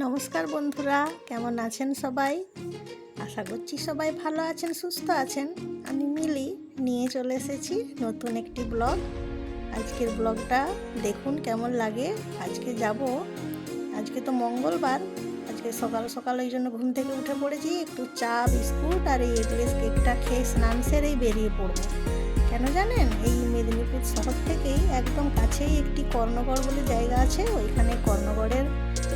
নমস্কার বন্ধুরা, কেমন আছেন সবাই? আশা করছি সবাই ভালো আছেন, সুস্থ আছেন। আমি মিলি, নিয়ে চলে এসেছি নতুন একটি ব্লগ। আজকের ব্লগটা দেখুন কেমন লাগে। আজকে যাব, আজকে তো মঙ্গলবার, আজকে সকাল সকাল ওই জন্য ঘুম থেকে উঠে পড়েছি, একটু চা, বিস্কুট আর এই এগলেস কেকটা খেয়ে স্নান সেরেই বেরিয়ে পড়ব। কেন জানেন? এই মেদিনীপুর শহর থেকেই একদম কাছেই একটি কর্ণগড় বলে জায়গা আছে, ওইখানে কর্ণগড়ের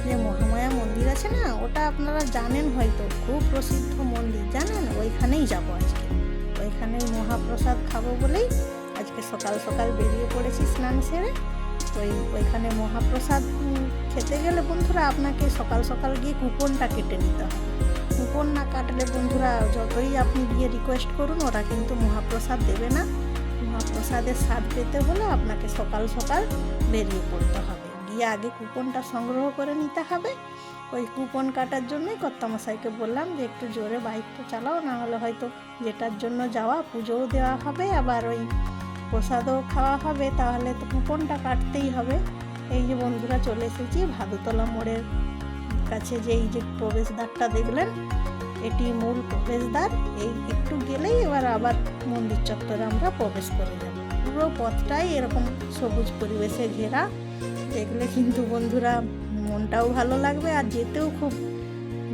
যে মহামায়া মন্দির আছে না, ওটা আপনারা জানেন হয়তো। খুব প্রসিদ্ধ মন্দির, জানেন? ওইখানেই যাব আজকে। ওইখানে মহাপ্রসাদ খাব বলেই আজকে সকাল সকাল বেরিয়ে পড়েছি স্নান সেরে। ওই, ওইখানে মহাপ্রসাদ খেতে গেলে বন্ধুরা আপনাকে সকাল সকাল গিয়ে কুপনটা কেটে নিতে হবে। কুপন না কাটলে বন্ধুরা যতই আপনি গিয়ে রিকোয়েস্ট করুন, ওরা কিন্তু মহাপ্রসাদ দেবে না। মহাপ্রসাদের স্বাদ পেতে হলে আপনাকে সকাল সকাল বেরিয়ে পড়তে হবে। গিয়ে আগে কুপনটা সংগ্রহ করে নিতে হবে। ওই কুপন কাটার জন্যই কর্তামশাইকে বললাম যে, একটু জোরে বাইকটা চালাও, না হলে হয়তো যেটার জন্য যাওয়া, পুজোও দেওয়া হবে, আবার ওই প্রসাদও খাওয়া হবে, তাহলে তো কুপনটা কাটতেই হবে। এই যে বন্ধুরা চলে এসেছি, ভাদুতলা মোড়ের কাছে যে এই যে প্রবেশদ্বারটা দেখলেন, এটি মূল প্রবেশদ্বার। এই একটু গেলেই এবার আবার মন্দির চত্বরে আমরা প্রবেশ করে যাব। পুরো পথটাই এরকম সবুজ পরিবেশে ঘেরা। দেখলে কিন্তু বন্ধুরা মনটাও ভালো লাগবে আর যেতেও খুব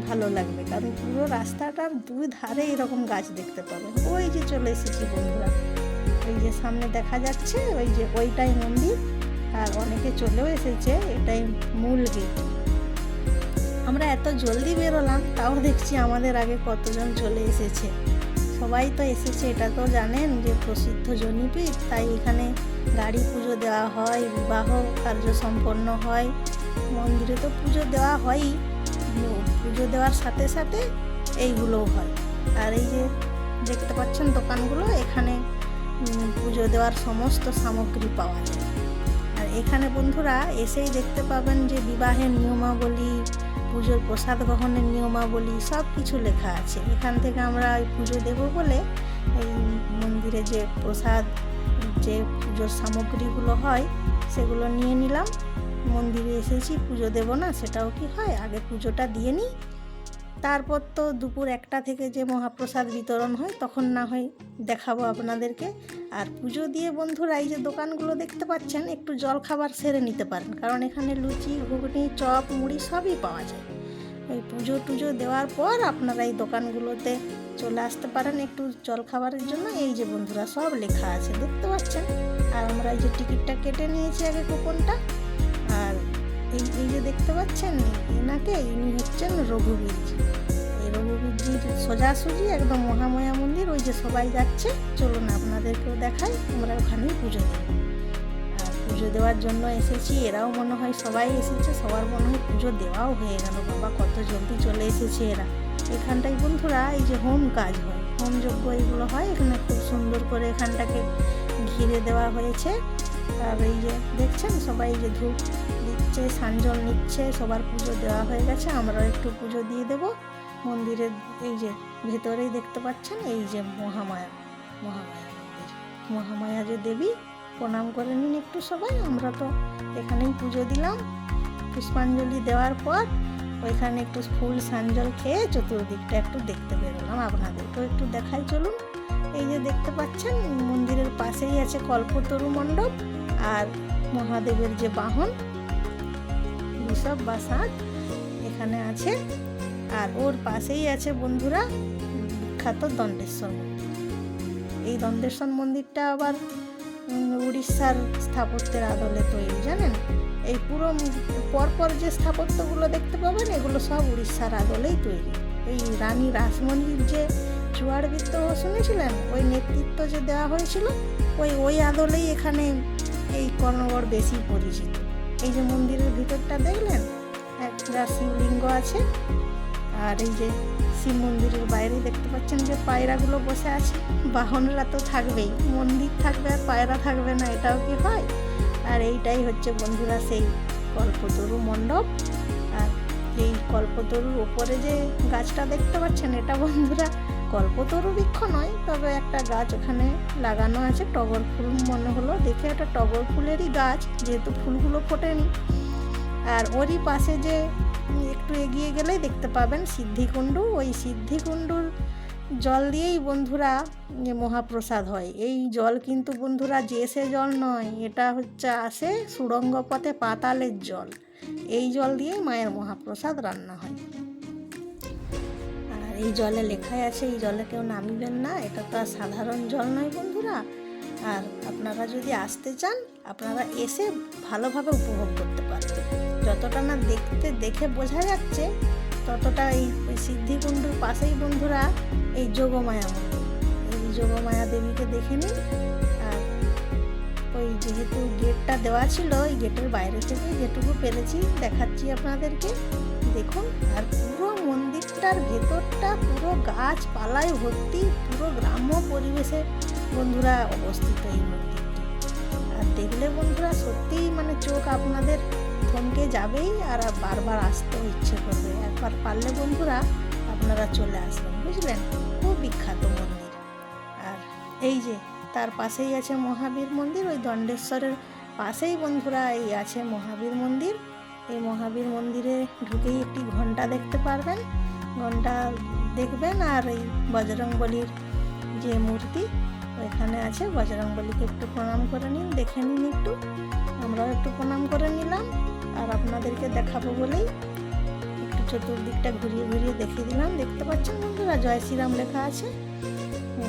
ভালো লাগবে। কারণ পুরো রাস্তাটার দুই ধারে এরকম গাছ দেখতে পাবেন ওই যে চলে এসেছি বন্ধুরা। ওই যে সামনে দেখা যাচ্ছে ওই যে ওইটাই মন্দির আর অনেকে চলেও এসেছে। এটাই মূল গেট। আমরা এত জলদি বেরোলাম, তাও দেখছি আমাদের আগে কতজন চলে এসেছে। সবাই তো এসেছে, এটা তো জানেন যে প্রসিদ্ধ জনিপীঠ, তাই এখানে গাড়ি পুজো দেওয়া হয়, বিবাহ কার্য সম্পন্ন হয়, মন্দিরে তো পুজো দেওয়া হয়ই পুজো দেওয়ার সাথে সাথে এইগুলোও হয়। আর এই যে দেখতে পাচ্ছেন দোকানগুলো, এখানে পুজো দেওয়ার সমস্ত সামগ্রী পাওয়া যায়। আর এখানে বন্ধুরা এসেই দেখতে পাবেন যে বিবাহের নিয়মাবলী পুজোর প্রসাদ গ্রহণের নিয়মাবলী সব কিছু লেখা আছে। এখান থেকে আমরা ওই পুজো দেব বলে এই মন্দিরে যে প্রসাদ, যে পুজোর সামগ্রীগুলো হয়, সেগুলো নিয়ে নিলাম। মন্দিরে এসেছি, পুজো দেব না, সেটাও কি হয়? আগে পুজোটা দিয়ে নিই। তারপর তো দুপুর একটা থেকে যে মহাপ্রসাদ বিতরণ হয়, তখন না হয় দেখাবো আপনাদেরকে। আর পুজো দিয়ে বন্ধুরা, এই যে দোকানগুলো দেখতে পাচ্ছেন, একটু জল খাবার সেরে নিতে পারেন। কারণ এখানে লুচি, ঘুগনি, চপ, মুড়ি সবই পাওয়া যায়। ওই পুজো টুজো দেওয়ার পর আপনারা এই দোকানগুলোতে চলে আসতে পারেন একটু জল খাবারের জন্য। এই যে বন্ধুরা, সব লেখা আছে, দেখতে পাচ্ছেন? আর আমরা এই যে টিকিটটা কেটে নিয়েছি আগে কুপনটা। আর এই এই যে দেখতে পাচ্ছেন, এনাকে ইনি হচ্ছেন রঘুবীর। এই রঘুবীরজির সোজাসুজি একদম মহামায়া মন্দির, ওই যে সবাই যাচ্ছে। চলুন আপনাদেরকেও দেখাই, আমরা ওখানেই পুজো দেব। আর পুজো দেওয়ার জন্য এসেছি, এরাও মনে হয় সবাই এসেছে, সবার মনে হয় পুজো দেওয়াও হয়ে গেল। বাবা, কত জলদি চলে এসেছে এরা। এখানটায় বন্ধুরা, এই যে হোম কাজ হয়, হোম যজ্ঞ এগুলো হয়, এখানে খুব সুন্দর করে এখানটাকে ঘিরে দেওয়া হয়েছে। আর এই যে দেখছেন সবাই যে ধূপ দিচ্ছে সাঞ্জল নিচ্ছে, সবার পুজো দেওয়া হয়ে গেছে, আমরাও একটু পুজো দিয়ে দেব। মন্দিরের এই যে ভেতরেই দেখতে পাচ্ছেন, এই যে মহামায়া মহামায়া মন্দির। মহামায়া যে দেবী, প্রণাম করে নিন একটু সবাই, আমরা তো এখানেই পুজো দিলাম। পুষ্পাঞ্জলি দেওয়ার পর ওইখানে একটু ফুল সাঞ্জল খেয়ে চতুর্দিকটা একটু দেখতে বেরোলাম। আপনাদেরকেও একটু দেখাই চলুন। এই যে দেখতে পাচ্ছেন, মন্দিরের পাশেই আছে কল্পতরু মণ্ডপ আর মহাদেবের যে বাহন। ঋষভ বা এখানে আছে। আর ওর পাশেই আছে বন্ধুরা বিখ্যাত দণ্ডেশ্বর। এই দণ্ডেশ্বর মন্দিরটা আবার উড়িষ্যার স্থাপত্যের আদলে তৈরি, জানেন? এই পুরো পরপর যে স্থাপত্যগুলো দেখতে পাবেন, এগুলো সব উড়িষ্যার আদলেই তৈরি। এই রানী রাসমণির যে জোয়ার বিদ্রোহ শুনেছিলেন? ওই নেতৃত্ব যে দেওয়া হয়েছিল, ওই ওই আদলেই এখানে এই কর্ণগড় বেশি পরিচিত। এই যে মন্দিরের ভিতরটা দেখলেন? একটা শিবলিঙ্গ আছে। আর এই যে শিব মন্দিরের বাইরে দেখতে পাচ্ছেন যে পায়রাগুলো বসে আছে। বাহনরা তো থাকবেই, মন্দির থাকবে আর পায়রা থাকবে না, এটাও কি হয়? আর এইটাই হচ্ছে বন্ধুরা সেই কল্পতরু মণ্ডপ। আর এই কল্পতরুর ওপরে যে গাছটা দেখতে পাচ্ছেন, এটা বন্ধুরা কল্পতরু বৃক্ষ নয়, তবে একটা গাছ ওখানে লাগানো আছে, টগর ফুল মনে হলো। দেখে একটা টগর ফুলেরই গাছ, যেহেতু ফুলগুলো ফোটেনি। আর ওরই পাশে যে একটু এগিয়ে গেলেই দেখতে পাবেন সিদ্ধিকুণ্ডু। ওই সিদ্ধিকুণ্ডুর জল দিয়েই বন্ধুরা যে মহাপ্রসাদ হয়। এই জল কিন্তু বন্ধুরা যে সে জল নয়, এটা হচ্ছে আসে সুড়ঙ্গ পথে পাতালের জল। এই জল দিয়েই মায়ের মহাপ্রসাদ রান্না হয়। এই জলে লেখাই আছে, এই জলে কেউ নামিবেন না, এটা তো আর সাধারণ জল নয় বন্ধুরা। আর আপনারা যদি আসতে চান, আপনারা এসে ভালোভাবে উপভোগ করতে পারবেন। যতটা না দেখতে দেখে বোঝা যাচ্ছে, ততটা এই সিদ্ধিকুণ্ডুর পাশেই বন্ধুরা এই যোগমায়া মন্দির। এই যোগমায়া দেবীকে দেখে নিন। আর ওই যেহেতু গেটটা দেওয়া ছিল ওই গেটের বাইরে থেকে যেটুকু পেরেছি, দেখাচ্ছি আপনাদেরকে। দেখুন, আর পুরো মন্দিরটার ভেতরটা পুরো গাছপালায় ভর্তি, পুরো গ্রাম্য পরিবেশে বন্ধুরা অবস্থিত এই মন্দিরটি। আর দেখলে বন্ধুরা সত্যিই মানে চোখ আপনাদের থমকে যাবেই আর বারবার আসতেও ইচ্ছে করবে। একবার পারলে বন্ধুরা আপনারা চলে আসবেন, বুঝলেন? খুব বিখ্যাত মন্দির। আর এই যে তার পাশেই আছে মহাবীর মন্দির, ওই দণ্ডেশ্বরের পাশেই বন্ধুরা এই আছে মহাবীর মন্দির। এই মহাবীর মন্দিরে ঢুকেই একটি ঘণ্টা দেখতে পারবেন। ঘণ্টা দেখবেন আর এই বজরংবলির যে মূর্তি, ওইখানে আছে। বজরংবলিকে একটু প্রণাম করে নিন, দেখে নিন একটু। আমরাও একটু প্রণাম করে নিলাম আর আপনাদেরকে দেখাবো বলেই একটু চতুর্দিকটা ঘুরিয়ে ঘুরিয়ে দেখিয়ে দিলাম। দেখতে পাচ্ছেন বন্ধুরা, জয় শ্রীরাম লেখা আছে।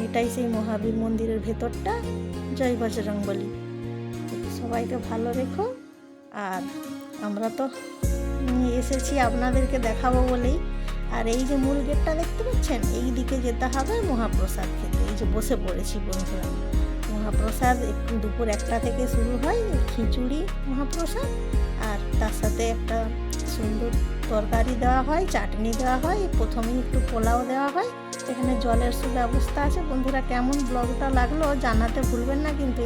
এটাই সেই মহাবীর মন্দিরের ভেতরটা। জয় বজরংবলী। সবাইকে ভালো রেখো। আর আমরা তো এসেছি আপনাদেরকে দেখাবো বলেই। আর এই যে মূল গেটটা দেখতে পাচ্ছেন? এই দিকে যেতে হবে মহাপ্রসাদ খেতে এই যে বসে পড়েছি বন্ধুরা। মহাপ্রসাদ একটু দুপুর একটা থেকে শুরু হয়, খিচুড়ি, মহাপ্রসাদ। আর তার সাথে একটা সুন্দর তরকারি দেওয়া হয়, চাটনি দেওয়া হয়। প্রথমেই একটু পোলাও দেওয়া হয়। এখানে জলের সুব্যবস্থা আছে। বন্ধুরা, কেমন ব্লগটা লাগল জানাতে ভুলবেন না, কিন্তু